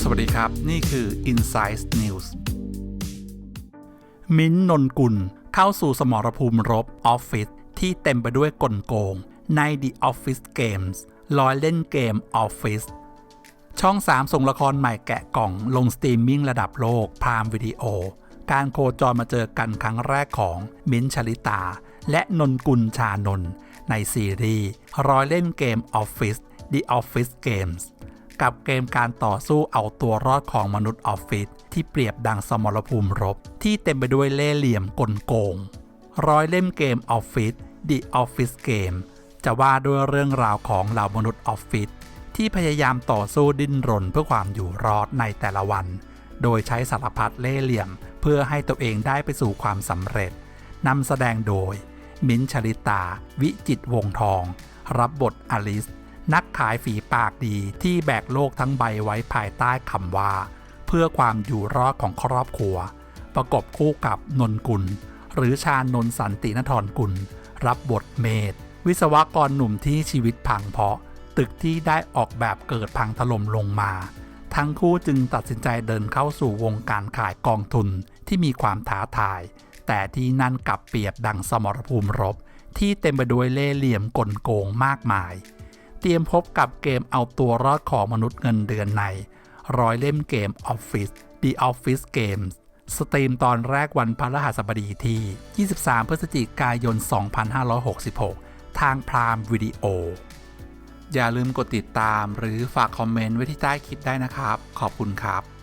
สวัสดีครับ นี่คือ Insight News มิ้นนนกุลเข้าสู่สมรภูมิรบออฟฟิศที่เต็มไปด้วยกลโกง ใน The Office Games ลอยเล่นเกมออฟฟิศช่อง 3 ส่งละครใหม่แกะกล่องลงสตรีมมิ่งระดับโลกพามวิดีโอ การโคจรมาเจอกันครั้งแรกของมิ้นชลิตา และนนกุลชานนท์ในซีรีส์รอยเล่นเกมออฟฟิศ The Office Games กับเกมการต่อสู้เอาตัวรอดของมนุษย์ออฟฟิศที่เปรียบดังสมรภูมิรบ ที่เต็มไปด้วยเล่ห์เหลี่ยมกลโกง ร้อยเล่มเกมออฟฟิศ The Office Game จะว่าด้วยเรื่องราวของเหล่ามนุษย์ออฟฟิศที่พยายามต่อสู้ดิ้นรนเพื่อความอยู่รอดในแต่ละวัน โดยใช้สารพัดเล่ห์เหลี่ยม เพื่อให้ตัวเองได้ไปสู่ความสำเร็จนำแสดงโดย มิ้นชลิตา วิจิตวงทอง รับบทอลิส นักขายฝีปากดีที่แบกโลกทั้งใบไว้ภายใต้คำว่า เพื่อความอยู่รอดของครอบครัว ประกบคู่กับนนกุล หรือชาญนนสันตินทรกุล รับบทเมธวิศวกรหนุ่มที่ชีวิตพังเพราะ ตึกที่ได้ออกแบบเกิดพังถล่มลงมา ทั้งคู่จึงตัดสินใจเดินเข้าสู่วงการขายกองทุนที่มีความท้าทาย แต่ที่นั่นกลับเปรียบดังสมรภูมิรบ ที่เต็มไปด้วยเล่ห์เหลี่ยมกลโกงมากมาย เตรียมพบกับเกมเอาตัวรอดของมนุษย์เงินเดือนใน ร้อยเล่มเกม Office The Office Games สตรีมตอนแรกวันพฤหัสบดีที่ 23 พฤศจิกายน 2566 ทางพรามวิดีโอ อย่าลืมกดติดตามหรือฝากคอมเมนต์ไว้ที่ใต้คลิปได้นะครับ ขอบคุณครับ